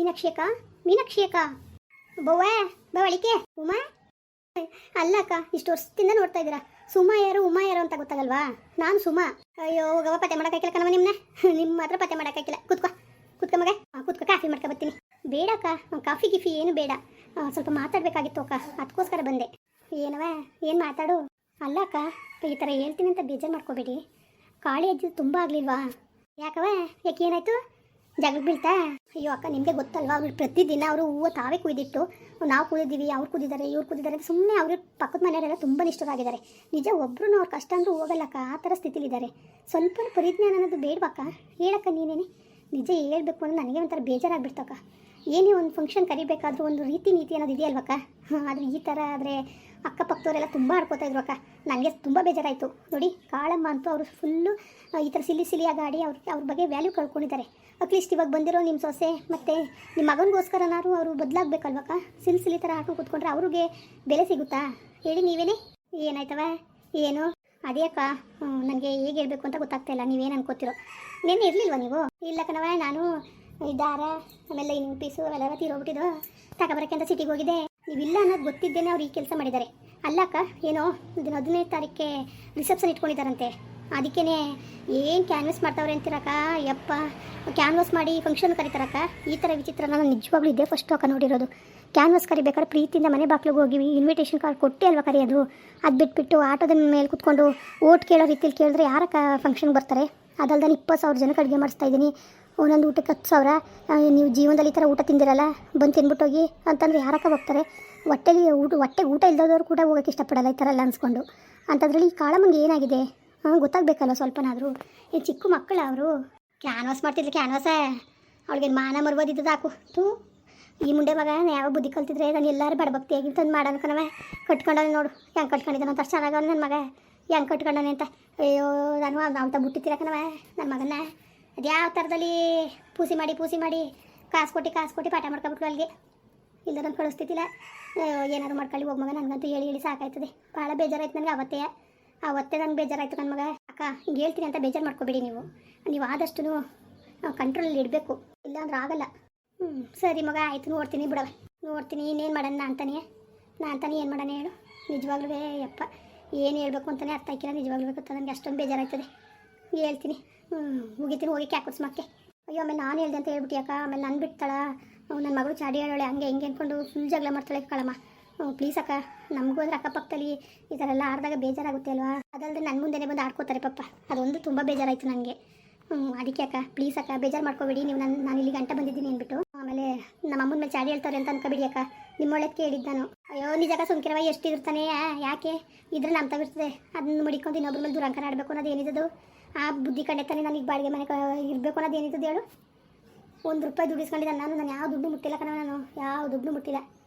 ಮೀನಾಕ್ಷಿ ಅಕ್ಕ ಮೀನಾಕ್ಷಿ ಅಕ್ಕ ಬವ್ವ ಬವಳಿಕೆ ಉಮಾ? ಅಲ್ಲ ಅಕ್ಕ, ಇಷ್ಟು ವರ್ಷದಿಂದ ನೋಡ್ತಾ ಇದ್ದೀರಾ. ಸುಮಾ ಯಾರು, ಉಮಾ ಯಾರು ಅಂತ ಗೊತ್ತಾಗಲ್ವಾ? ನಾನು ಸುಮಾ. ಅಯ್ಯೋ ಹೋಗವ ಪತ್ತೆ ಮಾಡೋಕ್ಕಾಗಿಲ್ಲ ಕಣವ ನಿಮ್ಮನ್ನ ನಿಮ್ಮ ಮಾತ್ರ ಪತ್ತೆ ಮಾಡೋಕ್ಕಾಗಿಲ್ಲ ಕುತ್ಕೋ, ಕುತ್ಕೊ ಮಗ. ಕುತ್ಕೊ, ಕಾಫಿ ಮಾಡ್ಕೊ ಬರ್ತೀನಿ. ಬೇಡ ಅಕ್ಕ, ಕಾಫಿ, ಗಿಫಿ ಏನು ಬೇಡ. ಸ್ವಲ್ಪ ಮಾತಾಡಬೇಕಾಗಿತ್ತು ಅಕ್ಕ, ಅದಕ್ಕೋಸ್ಕರ ಬಂದೆ. ಏನವ ಏನು ಮಾತಾಡು? ಅಲ್ಲ ಅಕ್ಕ, ಈ ಥರ ಹೇಳ್ತೀನಿ ಅಂತ ಬೇಜಾರು ಮಾಡ್ಕೋಬೇಡಿ. ಕಾಳಿ ಅಜ್ಜಿ ತುಂಬ ಆಗಲಿಲ್ವಾ? ಯಾಕವ ಯಾಕೆ ಏನಾಯ್ತು? ಜಗಳ ಬೀಳ್ತಾ? ಅಯ್ಯೋ ಅಕ್ಕ, ನಿಮಗೆ ಗೊತ್ತಲ್ವಾ? ಅವ್ರು ಪ್ರತಿದಿನ ಅವರು ಹೂವು ತಾವೇ ಕುಯ್ದಿಟ್ಟು ನಾವು ಕುಯ್ದಿದ್ದೀವಿ, ಅವ್ರು ಕುದಿದ್ದಾರೆ ಇವ್ರು ಕುದಿದ್ದಾರೆ ಅಂತ ಸುಮ್ಮನೆ ಅವ್ರ ಪಕ್ಕದ ಮನೆಯವರೆಲ್ಲ ತುಂಬ ನಿಷ್ಠರಾಗಿದ್ದಾರೆ. ನಿಜ ಒಬ್ಬರೂ ಅವ್ರ ಕಷ್ಟ ಅಂದರೂ ಹೋಗಲ್ಲಕ್ಕ ಆ ಥರ ಸ್ಥಿತಿಲಿದ್ದಾರೆ. ಸ್ವಲ್ಪ ಪರಿಜ್ಞಾನ ಅನ್ನೋದು ಬೇಡವಕ್ಕ ಹೇಳಕ್ಕ ನೀನೇನೆ? ನಿಜ ಹೇಳ್ಬೇಕು ಅಂದ್ರೆ ನನಗೆ ಒಂಥರ ಬೇಜಾರಾಗ್ಬಿಡ್ತಕ್ಕ ಏನೇ ಒಂದು ಫಂಕ್ಷನ್ ಕರಿಬೇಕಾದ್ರೂ ಒಂದು ರೀತಿ ನೀತಿ ಅನ್ನೋದು ಇದೆಯಲ್ವಕ್ಕ ಹಾಂ ಆದರೆ ಈ ಥರ ಆದರೆ ಅಕ್ಕಪಕ್ಕದವರೆಲ್ಲ ತುಂಬ ಆಡ್ಕೋತಾ ಇದ್ರು ಅಕ್ಕ. ನನಗೆ ತುಂಬ ಬೇಜಾರಾಯಿತು. ನೋಡಿ, ಕಾಳಮ್ಮ ಅಂತೂ ಅವರು ಫುಲ್ಲು ಈ ಥರ ಸಿಲಿ ಸಿಲಿಯಾಗಿ ಆಡಿ ಅವ್ರ ಅವ್ರ ಬಗ್ಗೆ ವ್ಯಾಲ್ಯೂ ಕಳ್ಕೊಂಡಿದ್ದಾರೆ. ಅಟ್ಲೀಸ್ಟ್ ಇವಾಗ ಬಂದಿರೋ ನಿಮ್ಮ ಸೊಸೆ ಮತ್ತು ನಿಮ್ಮ ಮಗನಿಗೋಸ್ಕರನಾದ್ರು ಅವರು ಬದಲಾಗಬೇಕಲ್ವಕ್ಕ ಸಿಲ್ಸಿಲಿ ಥರ ಹಾಕೊಂಡು ಕೂತ್ಕೊಂಡ್ರೆ ಅವ್ರಿಗೆ ಬೆಲೆ ಸಿಗುತ್ತಾ? ಹೇಳಿ ನೀವೇನೇ? ಏನಾಯ್ತವ? ಏನು? ಅದೇ ಅಕ್ಕ ನನಗೆ ಹೇಗೆ ಹೇಳ್ಬೇಕು ಅಂತ ಗೊತ್ತಾಗ್ತಾ ಇಲ್ಲ. ನೀವೇನು ಅನ್ಕೋತಿರೋ? ನೆನ್ನೆ ಇರಲಿಲ್ವ ನೀವು? ಇಲ್ಲ ಕಣವ ನಾನು ದಾರ ಆಮೇಲೆ ಇನ್ನು ಪೀಸು ಅವೆಲ್ಲ ತೀರೋಗ್ಬಿಟ್ಟಿದ್ದು ತಗೊಬರಕ್ಕೆ ಅಂತ ಸಿಟಿಗೆ ಹೋಗಿದೆ ನೀವಿಲ್ಲ ಅನ್ನೋದು ಗೊತ್ತಿದ್ದೇನೆ ಅವ್ರು ಈ ಕೆಲಸ ಮಾಡಿದ್ದಾರೆ. ಅಲ್ಲಕ್ಕ ಏನೋ, ಇದನ್ನು ಹದಿನೈದು ತಾರೀಕೆ ರಿಸೆಪ್ಷನ್ ಇಟ್ಕೊಂಡಿದ್ದಾರಂತೆ. ಅದಕ್ಕೇ ಏನು ಕ್ಯಾನ್ವಸ್ ಮಾಡ್ತಾವ್ರೆ ಅಂತೀರಕ್ಕ? ಯಪ್ಪ ಕ್ಯಾನ್ವಸ್ ಮಾಡಿ ಫಂಕ್ಷನ್ ಕರಿತಾರಕ್ಕ? ಈ ಥರ ವಿಚಿತ್ರ ನಾನು ನಿಜವಾಗ್ಲೂ ಇದೆ ಫಸ್ಟ್ ಅಕ್ಕ ನೋಡಿರೋದು. ಕ್ಯಾನ್ವಸ್ ಕರಿಬೇಕಾದ್ರೆ ಪ್ರೀತಿಯಿಂದ ಮನೆ ಬಾಕ್ಲಿಗೆ ಹೋಗಿ ಇನ್ವಿಟೇಷನ್ ಕಾರ್ಡ್ ಕೊಟ್ಟೆ ಅಲ್ವಾ ಕರೆಯೋದು ಅದು? ಬಿಟ್ಬಿಟ್ಟು ಆಟೋದ ಮೇಲೆ ಕುತ್ಕೊಂಡು ಓಟ್ ಕೇಳೋ ರೀತಿಯಲ್ಲಿ ಕೇಳಿದ್ರೆ ಯಾರಕ್ಕ ಫಂಕ್ಷನ್ಗೆ ಬರ್ತಾರೆ? ಅದಲ್ದಾನೆ ಇಪ್ಪತ್ತು ಸಾವಿರ ಜನಕ್ಕೆ ಅಡುಗೆ ಮಾಡಿಸ್ತಾ ಇದ್ದೀನಿ. ಒಂದೊಂದು ಊಟಕ್ಕೆ ಹತ್ತು ಸಾವಿರ. ನೀವು ಜೀವನದಲ್ಲಿ ಈ ಥರ ಊಟ ತಿಂದಿರಲ್ಲ, ಬಂದು ತಿನ್ಬಿಟ್ಟು ಹೋಗಿ ಅಂತಂದ್ರೆ ಯಾರಕ್ಕ ಹೋಗ್ತಾರೆ? ಹೊಟ್ಟೆಗೆ ಊಟ ಹೊಟ್ಟೆಗೆ ಊಟ ಇಲ್ಲದವರು ಕೂಡ ಹೋಗೋಕ್ಕೆ ಇಷ್ಟಪಡಲ್ಲ ಈ ಥರ ಎಲ್ಲ ಅನ್ಸ್ಕೊಂಡು. ಅಂಥದ್ರಲ್ಲಿ ಈ ಕಾಳಮ್ಮಂಗೆ ಏನಾಗಿದೆ? ಗೊತ್ತಾಗಬೇಕಲ್ಲ ಸ್ವಲ್ಪನಾದರೂ. ಈ ಚಿಕ್ಕ ಮಕ್ಕಳು ಅವರು. ಕ್ಯಾನ್ವಾಸ್ ಮಾಡ್ತಿದ್ಲು ಕ್ಯಾನ್ವಾಸ ಅವಳಿಗೆ ಮಾನ ಮರ್ಬೋದಿದ್ದು ಹಾಕು ತೂ ಈ ಮುಂಡೆ ಮಗ ಯಾವ ಬುದ್ಧಿ ಕಲ್ತಿದ್ರೆ ನಾನು ಎಲ್ಲರೂ ಬಡಭಕ್ತಿ ಆಗಿ ತಂದು ಮಾಡನ ಕಣವ ಕಟ್ಕೊಂಡವನೆ ನೋಡು. ಹೆಂಗೆ ಕಟ್ಕೊಂಡಿದ್ದಾನೆ ಅಂತ ಚೆನ್ನಾಗವನು ನನ್ನ ಮಗ. ಹೆಂಗೆ ಕಟ್ಕೊಂಡವನೆ ಅಂತ. ಅಯ್ಯೋ, ನಾನು ಅಂತ ಬುಟ್ಟಿತ್ತಿರ ಕಣವ ನನ್ನ ಮಗನ ಅದು ಯಾವ ಥರದಲ್ಲಿ ಪೂಸಿ ಮಾಡಿ ಪೂಸಿ ಮಾಡಿ. ಕಾಸು ಕೊಟ್ಟು ಕಾಸು ಕೊಟ್ಟು ಪಾಠ ಮಾಡ್ಕೊಬಿಟ್ಲು ಅಲ್ಲಿಗೆ. ನಾನು ಕಳಿಸ್ತಿದ್ದಿಲ್ಲ. ಏನಾದ್ರು ಮಾಡ್ಕೊಳ್ಳಿ ಹೋಗಿ ಮಗ. ನನಗಂತೂ ಹೇಳಿ ಹೇಳಿ ಸಾಕಾಯ್ತದೆ. ಭಾಳ ಬೇಜಾರಾಯ್ತು ನನಗೆ ಅವತ್ತೇ. ಅವತ್ತೇ ನಂಗೆ ಬೇಜಾರಾಯ್ತು ನನ್ನ ಮಗ. ಅಕ್ಕ, ಹಿಂಗೆ ಹೇಳ್ತೀನಿ ಅಂತ ಬೇಜಾರು ಮಾಡ್ಕೋಬೇಡಿ ನೀವು. ನೀವು ಆದಷ್ಟು ಕಂಟ್ರೋಲಲ್ಲಿ ಇಡಬೇಕು. ಇಲ್ಲಾಂದ್ರೆ ಆಗಲ್ಲ. ಹ್ಞೂ ಸರಿ ಮಗ, ಆಯಿತು, ನೋಡ್ತೀನಿ, ಬಿಡವ. ನೋಡ್ತೀನಿ, ಇನ್ನೇನು ಮಾಡೋಣ ಅಂತಾನೆ. ನಾ ಅಂತಾನೆ ಏನು ಮಾಡೋಣ ಹೇಳು. ನಿಜವಾಗ್ಲೂ ಯಪ್ಪ, ಏನು ಹೇಳ್ಬೇಕು ಅಂತಲೇ ಅರ್ಥ ಆಯ್ಕಿಲ್ಲ. ನಿಜವಾಗ್ಲೂ ಗೊತ್ತಾ ನನಗೆ ಅಷ್ಟೊಂದು ಬೇಜಾರಾಯ್ತದೆ. ಹೇಳ್ತೀನಿ. ಹ್ಞೂ ಮುಗಿತೀನಿ, ಹೋಗಿ ಕ್ಯಾಕ್ ಕುಡ್ಸ್ಮಕ್ಕೆ ಅಯ್ಯೋ, ಆಮೇಲೆ ನಾನು ಹೇಳ್ದೆ ಅಂತ ಹೇಳ್ಬಿಟ್ಟು ಅಕ್ಕ ಆಮೇಲೆ ನಾನು ಬಿಡ್ತಾಳ? ನನ್ನ ಮಗಳು ಚಾಡಿ ಹೇಳೋಳೆ, ಹಂಗೆ ಹಿಂಗೆ ಅಂದ್ಕೊಂಡು ಫುಲ್ ಜಗಳ ಮಾಡ್ತಾಳೆ ಕಳಮ್ಮ. ಪ್ಲೀಸ್ ಅಕ್ಕ. ನಮಗೂ ಅಂದ್ರೆ ಅಕ್ಕಪಕ್ಕದಲ್ಲಿ ಈ ಥರ ಎಲ್ಲ ಆಡಿದಾಗ ಬೇಜಾರಾಗುತ್ತೆ ಅಲ್ವಾ? ಅದಲ್ಲದೆ ನನ್ನ ಮುಂದೆನೇ ಬಂದು ಆಡ್ಕೋತಾರೆ ಪಪ್ಪ ಅದೊಂದು ತುಂಬ ಬೇಜಾರಾಯಿತು ನನಗೆ ಅದಕ್ಕೆ ಅಕ್ಕ ಪ್ಲೀಸ್ ಅಕ್ಕ ಬೇಜಾರು ಮಾಡ್ಕೋಬೇಡಿ. ನೀವು ನಾನು ನಾನು ಇಲ್ಲಿ ಗಂಟೆ ಬಂದಿದ್ದೀನಿ ಅಂದ್ಬಿಟ್ಟು. ಆಮೇಲೆ ನಮ್ಮ ಅಮ್ಮನ ಮೇಲೆ ಚಾಡಿ ಹೇಳ್ತಾರೆ ಅಂತ ಅನ್ಕೋಬೇಡಿ ಅಕ್ಕ. ನಿಮ್ಮ ಒಳ್ಳೇದಕ್ಕೆ ನಾನು. ಅಯ್ಯೋ ಸುಮ್ಕಿರವ ಎಷ್ಟು ಆ, ಯಾಕೆ? ಇದ್ರೆ ನಮ್ಮ ತಗಿರ್ತದೆ ಅದನ್ನ ಮುಡಿಕೊಂಡು ಇನ್ನೊಬ್ರ ಮೇಲೆ ದುರಂಕರ ಆಡಬೇಕು ಅನ್ನೋದು ಏನಿದ್ದದು ಆ ಬುದ್ಧಿ ಕಂಡೆ ತಾನೆ ನನಗೆ ಬಾಡಿಗೆ ಮನೆ ಇರಬೇಕು ಅನ್ನೋದು ಏನಿದ್ದದು ಹೇಳು? ಒಂದು ರೂಪಾಯಿ ದುಡಿಸ್ಕೊಂಡಿದ್ದ ನಾನು ನಾನು ಯಾವ ದುಡ್ಡು ಮುಟ್ಟಿಲ್ಲ ಕಣ ನಾನು. ಯಾವ ದುಡ್ಡು ಮುಟ್ಟಿಲ್ಲ.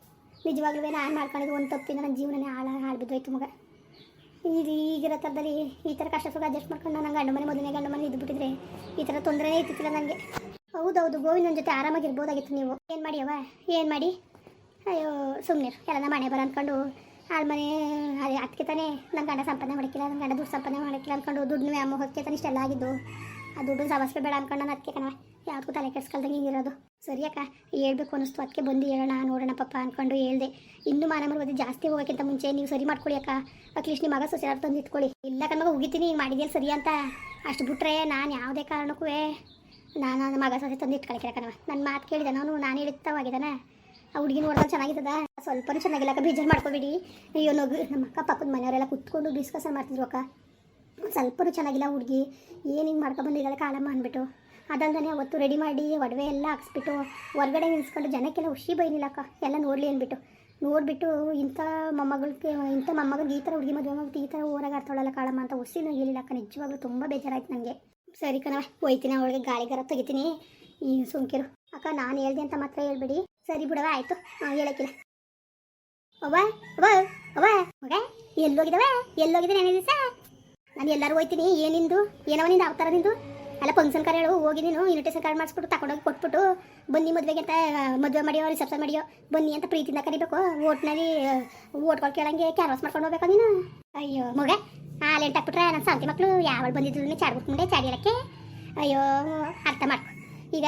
ನಿಜವಾಗ್ಲೂ ನಾನು ಮಾಡ್ಕೊಂಡಿದ್ದು ಒಂದು ತಪ್ಪಿಂದ ನನ್ನ ಜೀವನನೇ ಹಾಳ ಹಾಳು ಬಿದ್ದೋಯ್ತು ಮಗ. ಈಗ ಈಗಿರೋ ಥರದಲ್ಲಿ ಈ ಥರ ಕಷ್ಟ ಸುಖ ಅಡ್ಜಸ್ಟ್ ಮಾಡ್ಕೊಂಡು ನಾನು ಗಂಡು ಮನೆ ಮೊದಲನೇ ಗಂಡು ಮನೆ ಇದ್ಬಿಟ್ಟಿದ್ರೆ ಈ ಥರ ತೊಂದರೆನೇ ಇರ್ತಿತ್ತಿಲ್ಲ ನನಗೆ ಹೌದೌದು ನನ್ನ ಜೊತೆ ಆರಾಮಾಗಿರ್ಬೋದಾಗಿತ್ತು ನೀವು. ಏನು ಮಾಡಿ ಅವ ಏನು ಮಾಡಿ? ಅಯ್ಯೋ ಸುಮ್ಮನೆ ಎಲ್ಲ ಮನೆ ಬರ ಅಂದ್ಕೊಂಡು ಆಳ್ ಮನೆ, ಅದೇ ಅದಕ್ಕೆ ತಾನೇ ನನ್ನ ಗಂಡ ಸಂಪಾದನೆ ಮಾಡಿಕ್ಕಿಲ್ಲ ನನ್ನ ಗಂಡ ದುಡ್ಡು ಸಂಪಾದನೆ ಮಾಡಿಕ್ಕಿಲ್ಲ ಅಂದ್ಕೊಂಡು ದುಡ್ಡು ಅಮ್ಮ ಹೊಕ್ಕೆ ತಾನೆ ಇಷ್ಟೆಲ್ಲ ಆಗಿದ್ದು. ಆ ದುಡ್ಡು ಸಮಸ್ಯೆ ಬೇಡ ಅಂದ್ಕೊಂಡು ನಾನು ಅದಕ್ಕೆ ಕಣವ ಯಾವುದಕ್ಕೂ ತಲೆ ಕೆಡ್ಸ್ಕೊಳ್ದಂಗೆ ಹಿಂಗಿರೋದು. ಸರಿ ಅಕ್ಕ, ಹೇಳ್ಬೇಕು ಅನ್ನಿಸ್ತು ಅದಕ್ಕೆ ಬಂದು ಹೇಳೋಣ, ನೋಡೋಣ ಪಪ್ಪ ಅಂದ್ಕೊಂಡು ಹೇಳ್ದೆ. ಇನ್ನೂ ಮಾನ ಮರ್ಬೋದು ಜಾಸ್ತಿ ಹೋಗೋಕ್ಕಿಂತ ಮುಂಚೆ ನೀವು ಸರಿ ಮಾಡ್ಕೊಳ್ಳಿ ಅಕ್ಕ. ಅಟ್ಲೀಸ್ಟ್ ನಿಮ್ಮ ಮಗ ಸೊಸೆಯಾರು ತಂದು ಇಟ್ಕೊಳ್ಳಿ ಇಲ್ಲ ಕಣ್ಮಗ ಉಗಿತೀನಿ ಹಿಂಗೆ ಮಾಡಿದ್ಯಲ್ಲ ಸರಿ ಅಂತ. ಅಷ್ಟು ಬಿಟ್ರೆ ನಾನು ಯಾವುದೇ ಕಾರಣಕ್ಕೂ ನಾನು ನನ್ನ ಮಗ ಸೊಸೆ ತಂದು ಕಣವ. ನನ್ನ ಮಾತು ಕೇಳಿದೆ, ನಾನು ನಾನು ಹೇಳಿತ್ತವಾಗಿದ್ದಾನೆ ಆ ಹುಡುಗಿ ನೋಡಿದ್ರೆ ಚೆನ್ನಾಗಿದ್ದದ ಸ್ವಲ್ಪನೂ ಚೆನ್ನಾಗಿಲ್ಲ ಅಕ್ಕ, ಬೇಜಾರು ಮಾಡ್ಕೋಬೇಡಿ. ಅಯ್ಯೋ, ನಗು, ನಮ್ಮ ಅಕ್ಕ ಪಕ್ಕದ ಮನೆಯವರೆಲ್ಲ ಕುತ್ಕೊಂಡು ಡಿಸ್ಕಸನ್ ಮಾಡ್ತಿದ್ರು ಅಕ್ಕ. ಸ್ವಲ್ಪನೂ ಚೆನ್ನಾಗಿಲ್ಲ ಹುಡುಗಿ. ಏನು ಹಿಂಗೆ ಮಾಡ್ಕೊಂಡು ಬಂದಿದ್ದಾಳೆ ಕಾಳಮ್ಮ ಅಂದ್ಬಿಟ್ಟು. ಅದಲ್ದೇ ಅವತ್ತು ರೆಡಿ ಮಾಡಿ ಒಡವೆ ಎಲ್ಲ ಹಾಕ್ಸ್ಬಿಟ್ಟು ಹೊರಗಡೆ ನಿಲ್ಸ್ಕೊಂಡು ಜನಕ್ಕೆಲ್ಲ ಹುಷಿ ಬೈನಿಲ್ಲ ಅಕ್ಕ. ಎಲ್ಲ ನೋಡಲಿ ಅಂದ್ಬಿಟ್ಟು. ನೋಡಿಬಿಟ್ಟು ಇಂಥ ಮೊಮ್ಮಗಳಿಗೆ ಇಂಥ ಮೊಮ್ಮಗಳಿಗೆ ಈ ಥರ ಹುಡುಗಿ ಮದುವೆ ಮಾಡ್ಬಿಟ್ಟು ಈ ಥರ ಊರಾಗ ಆಡ್ತಾಳಲ್ಲ ಕಾಳಮ್ಮ ಅಂತ ಹುಸಿನೂ ಹೇಳಿಲ್ಲ ಅಕ್ಕ. ನಿಜವಾಗ್ಲೂ ತುಂಬ ಬೇಜಾರಾಯ್ತು ನನಗೆ ಸರಿ ಕಣ ಹೋಯ್ತೀನಿ, ಅವಳಿಗೆ ಗಾಳಿಗಾರ ತೆಗಿತೀನಿ. ಈ ಸುಮ್ಕಿರು. ಅಕ್ಕ, ನಾನು ಹೇಳ್ದೆ ಅಂತ ಮಾತ್ರ ಹೇಳ್ಬೇಡಿ. ಸರಿ ಬಿಡವ ಆಯಿತು. ಹೇಳಕ್ಕಿಲ್ಲ. ಅವ್ವ ಅವ್ವ ಅವ್ವ, ಮಗ ಎಲ್ಲೋಗಿದವ ಎಲ್ಲೋಗಿದ್ದಾನೆ ಸರ್ ದಿವಸ? ನಾನು ಎಲ್ಲರೂ ಹೋಯ್ತೀನಿ. ಏನಿಂದು ಏನವ ನಿಂದು ಅವತಾರ ನಿಂದು? ಅಲ್ಲ ಫಂಕ್ಷನ್ ಕಾರ್ಡ್ ಹೇಳು, ಹೋಗಿ ನೀನು ಇನ್ವಿಟೇಷನ್ ಕಾರ್ಡ್ ಮಾಡಿಸ್ಬಿಟ್ಟು ತಗೊಂಡೋಗಿ ಕೊಟ್ಬಿಟ್ಟು, ಬನ್ನಿ ಮದುವೆಗೆ ಅಂತ ಮದುವೆ ಮಾಡಿಯೋ ರಿಸೆಪ್ಷನ್ ಮಾಡಿಯೋ, ಬನ್ನಿ ಅಂತ ಪ್ರೀತಿಯಿಂದ ಕರಿಬೇಕು. ಓಟ್ನಲ್ಲಿ ಓಟ್ಗಳು ಕೇಳಂಗೆ ಕ್ಯಾನ್ವಾಸ್ ಮಾಡ್ಕೊಂಡು ಹೋಗ್ಬೇಕು ನೀನು? ಅಯ್ಯೋ, ಮಗ ಲೇಟ್ ಹಾಕ್ಬಿಟ್ರೆ ನನ್ನ ಸಂತಿ ಮಕ್ಕಳು ಯಾವಾಗ ಬಂದಿದ್ರು ಚಾಡ್ಬಿಟ್ಟು ಮುಂದೆ, ಚಾಡಿ ಹೇಳಕ್ಕೆ? ಅಯ್ಯೋ, ಅರ್ಥ ಮಾಡ್ಕೊ. ಈಗ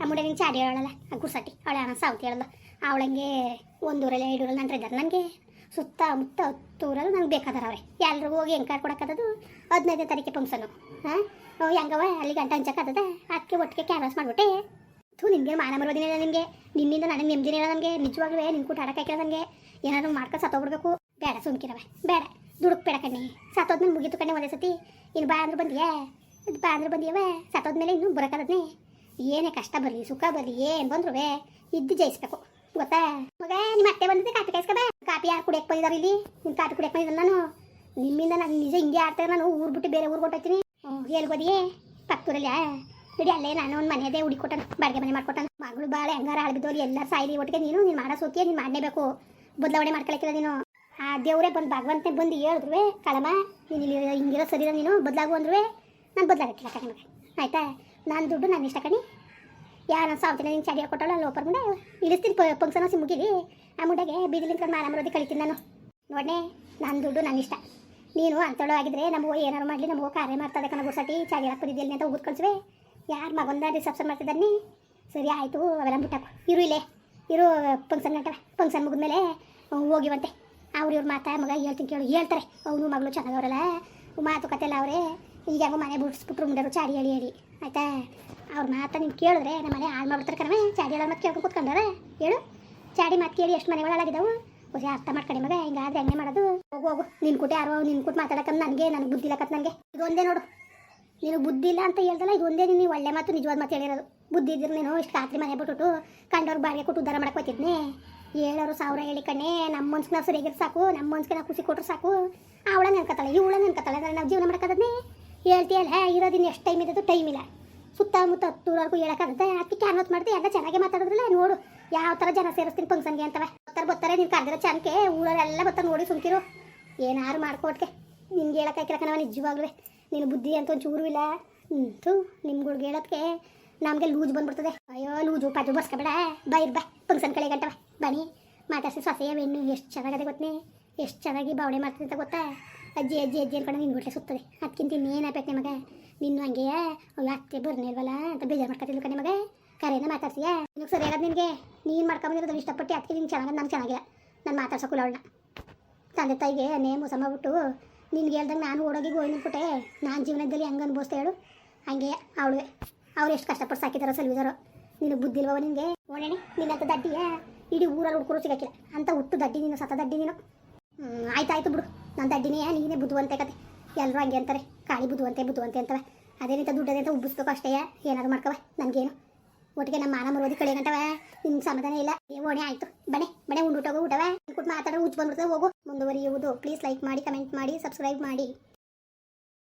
ಆ ಮುಂಡೆ ನಿಂಗೆ ಚಾಡಿ ಹೇಳಲ್ಲ ಆ ಗುಡ್ಸಟ್ಟಿ ಅವಳೆ ನನ್ನ ಸಾವತಿ ಹೇಳಲ್ಲ, ಅವಳಂಗೆ ಒಂದೂರಲ್ಲಿ, ಎರಡೂರಲ್ಲಿ ನಂತರ ಇದ್ದಾರೆ ನನಗೆ. ಸುತ್ತ ಮುತ್ತ ಹತ್ತೂರಲ್ಲಿ ನಂಗೆ ಬೇಕಾದಾರ ಅವ್ರೆ. ಎಲ್ರಿಗೂ ಹೋಗಿ ಹೆಂಗೆ ಕಾರ್ ಕೊಡೋಕ್ಕತ್ತದು ಹದಿನೈದನೇ ತಾರೀಕು ಫಂಕ್ಷನು ಹಾಂ? ಹೆಂಗವ ಅಲ್ಲಿ ಗಂಟೆ ಹಂಚಕ್ಕದ ಅದಕ್ಕೆ ಒಟ್ಟಿಗೆ ಕ್ಯಾನ್ವಾಸ್ ಮಾಡಿಬಿಟ್ಟೆ. ಥೂ ನಿಮಗೆ ಮಾನ ಮರೋದಿನಿಲ್ಲ ನಿಮಗೆ ನಿನ್ನಿಂದ ನನಗೆ ನೆಮ್ಮದಿನೇ ಇಲ್ಲ ನನಗೆ ನಿಜವಾಗ್ಲೂ ನಿನ್ ಕೂಟ ಆಡಕ್ಕೆ ನನಗೆ ಏನಾದ್ರು ಮಾಡ್ಕೊಂಡು ಸತ್ತೋಗ್ಬಿಡ್ಬೇಕು. ಬೇಡ ಸುಮ್ಕಿರವ ಬೇಡ. ದುಡುಕ್ ಬೇಡ ಕಣ್ಣಿ. ಸತ್ತೋದ್ಮೇಲೆ ಮುಗಿತು ಕಣ್ಣೆ ಒಂದೇ ಸತಿ. ಇನ್ನು ಬಾ ಅಂದ್ರೆ ಬಂದಿಯೇ? ಇದು ಬಾ ಅಂದ್ರೆ ಬಂದಿಯವ ಸತ್ತೋದ್ಮೇಲೆ ಇನ್ನೂ ಬರೋಕ್ಕದನ್ನೇ ಏನೇ ಕಷ್ಟ ಬರಲಿ, ಸುಖ ಬರಲಿ, ಏನು ಬಂದ್ರು ಇದ್ದು ಜಯಿಸ್ಬೇಕು. ಗೊತ್ತಾ? ಮಗ, ನಿಮ್ಮ ಅತ್ತೆ ಬಂದಿದ್ದೆ ಕಾಪಿ ಕಾಯಿಸ್ಕಬ. ಕಾಪಿ ಯಾರು ಕುಡಿಯಕ್ಕೆ ಬಂದಿದ್ದಾರೆ ಇಲ್ಲಿ? ನಿನ್ ಕಾಪಿ ಕುಡಿಯಕ್ಕೆ ಬಂದಿದ್ದ ನಾನು. ನಿಮ್ಮಿಂದ ನಾನು ನಿಜ ಹಿಂಗೆ ಆಡ್ತಾರೆ ನಾನು ಊರು ಬಿಟ್ಟು ಬೇರೆ ಊರಿಗೆ ಹೊಟ್ಟೋಗ್ತೀನಿ ಹೇಳ್ಬೋದಿಯೇ ಪಕ್ಕೂರಲ್ಲಿ ನೋಡಿ ಅಲ್ಲೇ, ನಾನು ಒಂದು ಮನೆಯದೇ ಹುಡುಕೊಟ್ಟ ಬಾಡಿಗೆ ಮನೆ ಮಾಡ್ಕೊಟ್ಟನ. ಮಗಳು ಬಾಳೆ ಹೆಂಗಾರ ಆಳ್ಬಿದ್ದವ್ರು ಎಲ್ಲರೂ ಸಾಯಿರಿ ಒಟ್ಟಿಗೆ ನೀನು ನೀನು ಮಾಡೋ ಸೋತಿಯ ನೀನು ಮಾಡಲೇಬೇಕು. ಬದಲಾವಣೆ ಮಾಡ್ಕೊಳಕ್ಕಿಲ್ಲ ನೀನು. ಆ ದೇವರೇ ಬಂದು, ಭಗವಂತನೇ ಬಂದು ಹೇಳಿದ್ರು ಕಳಮ, ನೀನು ಇಲ್ಲಿ ಹಿಂಗಿರೋ ಸರಿ ನೀನು, ಬದಲಾಗು ಅಂದ್ರೂ ನಾನು ಬದಲಾಗಕ್ಕಿಲ್ಲ ಕಣೆ ಮಗ. ಆಯ್ತಾ? ನಾನು ದುಡ್ಡು ನಾನು ಇಷ್ಟ ಕಣಿ. ಯಾರು ಸಾವಿರ ನಿಂಗೆ ಚಾಡಿ ಕೊಟ್ಟಲ್ಲ ಅಲ್ಲಿ ಒಬ್ಬರ ಮುಂದೆ ಇಳಿಸ್ತೀನಿ ಫಂಕ್ಷನ್ ಹಸಿ ಮುಗಿಲಿ ಆ ಮುಂಡೆಗೆ ಬೀದಿಲಿಂದ ಮಾಲ ಮರೋದಿ ಕಳಿತೀನಿ ನಾನು. ನೋಡನೆ ನನ್ನ ದುಡ್ಡು ನನ್ನ ಇಷ್ಟ. ನೀನು ಅಂತಳು ಆಗಿದ್ರೆ ನಮಗೂ ಏನಾರು ಮಾಡಲಿ ನಮಗೂ ಕಾರ್ಯ ಮಾಡ್ತದೆ ಕಣ ಗುಡ್ಸಟಿ ಚಾಡಿ ಹಾಕಿ ಬಂದಿದ್ದಲ್ಲಿ ಅಂತ ಊದ್ ಕಳಿಸುವೆ ಯಾರು ಮಗೊಂದ ರಿಸೆಪ್ಷನ್ ಮಾಡ್ತಿದ್ದಾನೆ ಸರಿ ಆಯಿತು, ಅವೆಲ್ಲ ಬಿಟ್ಟಾಕು ಇರು ಇಲ್ಲೇ. ಇರು ಫಂಕ್ಷನ್ ಗಂಟವೆ ಫಂಕ್ಷನ್ ಮುಗಿದ್ಮೇಲೆ ಹೋಗಿವಂತೆ. ಅವ್ರು ಇವ್ರು ಮಾತಾ ಮಗ ಹೇಳ್ತೀನಿ ಕೇಳು. ಹೇಳ್ತಾರೆ. ಅವನು ಮಗಳು ಚೆನ್ನಾಗವ್ರಲ್ಲ. ಮಾತುಕತೆ ಎಲ್ಲ ಅವರೇ. ಈಗ ಯಾವ ಮನೆ ಬಿಡಿಸ್ಬಿಟ್ರು ಮುಂಡರು ಚಾಡಿ ಹೇಳಿ ಹೇಳಿ. ಆಯ್ತಾ? ಅವ್ರ ಮಾತಾ ನೀನು ಕೇಳಿದ್ರೆ ನಮ್ಮ ಮನೆ ಹಾಳು ಮಾಡ್ಬಿಡ್ತಾರೆ ಕಣವೆ ಚಾಡಿ ಹೇಳೋ ಮತ್ತೆ ಕೇಳ್ಕೊಂಡು ಕೂತ್ಕೊಂಡಾರೆ ಹೇಳು. ಚಾಡಿ ಮತ್ತೆ ಕೇಳಿ ಎಷ್ಟು ಮನೆಗಳಾಗಿದ್ದಾವು ಹೊಸ ಅರ್ಥ ಮಾಡ್ಕೊಂಡೆ ಮಗ, ಹಿಂಗಾದ್ರೆ ಹೆಂಗೆ ಮಾಡೋದು? ಹೋಗು ಹೋಗು. ನಿನ್ ಕೂಟ ಯಾರೋ ನಿನ್ ಕೂಟ ಮಾತಾಡಕಂತ ನನಗೆ ನನಗೆ ಬುದ್ಧಿ ಇಲ್ಲಕತ್ ನನಗೆ. ಇದೊಂದೇ ನೋಡು. ನೀನು ಬುದ್ಧಿ ಇಲ್ಲ ಅಂತ ಹೇಳ್ದಲ್ಲ, ಇದೊಂದೇ ನೀನು ಒಳ್ಳೆ ಮಾತು, ನಿಜವಾದ ಮಾತು ಹೇಳಿರೋದು. ಬುದ್ಧಿ ಇದ್ರೆ ನೀನು ಇಷ್ಟು ರಾತ್ರಿ ಮನೆ ಬಿಟ್ಬಿಟ್ಟು ಕಂಡವ್ರು ಬಾಡಿಗೆ ಕೊಟ್ಟು ಉದ್ಧಾರ ಮಾಡಕ್ಕೆ ಹೋಗ್ತಿದ್ನಿ ಹೇಳೋರು ಸಾವಿರ ಹೇಳಿ ಕಣ್ಣೆ ನಮ್ಮ ಮನ್ಸಿಗೆ ನಾವು ಸರಿಯಾಗಿರೋ ಸಾಕು ನಮ್ಮ ಮನ್ಸಿಗೆ ಖುಷಿ ಕೊಟ್ಟರು ಸಾಕು. ಅವಳ ನೆನ್ಕತ್ತಾಳೆ ಇವಳ ನೆನ್ಕತ್ತಾಳೆ ನಾವು ಜೀವನ ಮಾಡಕ್ಕದನ್ನೇ ಹೇಳ್ತೀಯಲ್ಲ ಇರೋದಿನ ಎಷ್ಟು ಟೈಮ್ ಇದ್ದದ್ದು ಟೈಮ್ ಇಲ್ಲ. ಸುತ್ತಮುತ್ತ ಹತ್ತೂರವರೆಗೂ ಹೇಳಕ್ಕಾಗುತ್ತೆ ಅದಕ್ಕೆ ಅನ್ನೋದು ಮಾಡಿದೆ, ಎಲ್ಲ ಚೆನ್ನಾಗಿ ಮಾತಾಡೋದ್ರಲ್ಲ, ನೋಡು, ಯಾವ ಥರ ಜನ ಸೇರಿಸ್ತೀನಿ ಫಂಕ್ಷನ್ಗೆ ಅಂತವೆ. ಬರ್ತಾರೆ ಬರ್ತಾರೆ, ನೀನು ಕರೆದಿರೋ ಚಾನ್ಕೆ ಊರಲ್ಲೆಲ್ಲ ಬರ್ತಾರೆ ನೋಡಿ ಸುಮ್ಕಿರು. ಏನಾರು ಮಾಡ್ಕೊಟ್ಕೆ. ನಿನ್ಗೆ ಹೇಳಕ್ಕಾಗಿಲ್ಲ ಕಣವ ನಿಜವಾಗ್ಲೂ ನೀನು ಬುದ್ಧಿ ಅಂತ ಒಂಚೂರು ಇಲ್ಲ ನಿಂತು ನಿಮ್ಗಳ್ಗೆ ಹೇಳೋದಕ್ಕೆ ನಮಗೆ ಲೂಜ್ ಬಂದ್ಬಿಡ್ತದೆ. ಅಯ್ಯೋ, ಲೂಜು, ಪಾಜು ಬರ್ಸ್ಕೊಬೇಡ ಬೈರ್ ಬಾ. ಫಂಕ್ಷನ್ ಕಳೆ ಗಂಟವೆ. ಬನ್ನಿ. ಮಾತಾಡ್ಸಿ, ಸೊಸೆಯ ಬೆಣ್ಣು ಎಷ್ಟು ಚೆನ್ನಾಗದೆ ಗೊತ್ತೇ ಎಷ್ಟು ಚೆನ್ನಾಗಿ ಬಾವಣೆ ಮಾಡ್ತೀನಿ ಅಂತ ಗೊತ್ತಾ? ಅಜ್ಜಿ ಅಜ್ಜಿ ಅಜ್ಜಿ ಅನ್ಕೊಂಡು ನಿನ್ನ ಹೊಟ್ಟೆ ಸುತ್ತದೆ. ಅದಕ್ಕಿಂತ ಇನ್ನೇನು ಆಗ್ಬೇಕು ನಿಮಗೆ? ನಿನ್ನ ಹಂಗೆ ಅತ್ತೆ ಬರ್ನೇ ಇಲ್ವಲ್ಲ ಅಂತ ಬೇಜಾರು ಮಾಡ್ಕೊತಿದ್ಲು ಕಣೆ ನಿಮಗೆ? ಕರೆನ ಮಾತಾಡ್ತೀಯ? ನಿನಗೆ ಸರಿ ಆಗೋದು ನಿನಗೆ? ನೀನು ಮಾಡ್ಕೊಂಬಂದಿರೋದು ಇಷ್ಟಪಟ್ಟು ಅದಕ್ಕೆ ನಿಂಗೆ ಚೆನ್ನಾಗಿ ನಂಗೆ ಚೆನ್ನಾಗಿಲ್ಲ. ನಾನು ಮಾತಾಡ್ಸೋಕಿಲ್ಲ ಅವಳನ್ನ. ತಂದೆ ತಾಯಿಗೆ ನೇ ಮೋಸ ಮಾಡ್ಬಿಟ್ಟು ನಿನ್ಗೆ ಹೇಳ್ದಂಗೆ ನಾನು ಓಡೋಗಿ ಗೋಳಿ ನಿಂತ್ಬಿಟ್ಟೆ ನಾನು ಜೀವನದಲ್ಲಿ ಹಂಗೆ ಅನ್ಭವಿಸ್ತಾ ಹೇಳು. ಹಂಗೆ ಅವಳುವೆ. ಅವ್ರು ಎಷ್ಟು ಕಷ್ಟಪಟ್ಟು ಸಾಕಿದಾರೋ ಸಲ್ವಿದಾರೋ. ನಿನಗೆ ಬುದ್ಧಿ ಇಲ್ವವ ನಿನಗೆ? ಓಡೇಣಿ ನಿನ್ನಂತ ದಡ್ಡಿಯ ಇಡೀ ಊರಲ್ಲಿ ಹುಡ್ಕರು ಸಿಗಕ್ಕಿಲ್ಲ. ಅಂತ ಹುಟ್ಟು ದಡ್ಡಿ ನೀನು ಸತ ದಡ್ಡಿ ನೀನು. ಆಯ್ತು ಬಿಡು. ನಾನು ದಡ್ಡಿನೇ ನೀನೇ ಬುದ್ಧುವಂತೆ ಕತೆ. ಎಲ್ಲರೂ ಹಂಗೆ ಅಂತಾರೆ. ಕಾಳಿ ಬುದ್ಧುವಂತೆ ಬುದ್ಧುವಂತೆ ಅಂತವೆ. ರೀತಿ ದುಡ್ಡದೆ ಅಂತ ಉಬ್ಬಿಸ್ಬೇಕು ಅಷ್ಟೇ. ಏನಾದ್ರು ಮಾಡ್ಕವ ನನಗೇನು. ಒಟ್ಟಿಗೆ ನಮ್ಮ ಮಾನ ಮರೋದಿ ಕಳೆ ಗಂಟವ. ನಿಮ್ಗೆ ಸಮಾಧಾನ ಇಲ್ಲ. ಓಣೆ, ಆಯ್ತು. ಬನೆ ಬಣೆ ಉಂಡುಟೋಗು ಊಟವ. ಕೂತ್ ಮಾತಾಡೋ ಉಚ್ಚ ಬಂದ್ಬಿಡ್ತದೆ ಹೋಗು. ಮುಂದುವರಿಯುವುದು. ಪ್ಲೀಸ್ ಲೈಕ್ ಮಾಡಿ ಕಮೆಂಟ್ ಮಾಡಿ ಸಬ್ಸ್ಕ್ರೈಬ್ ಮಾಡಿ.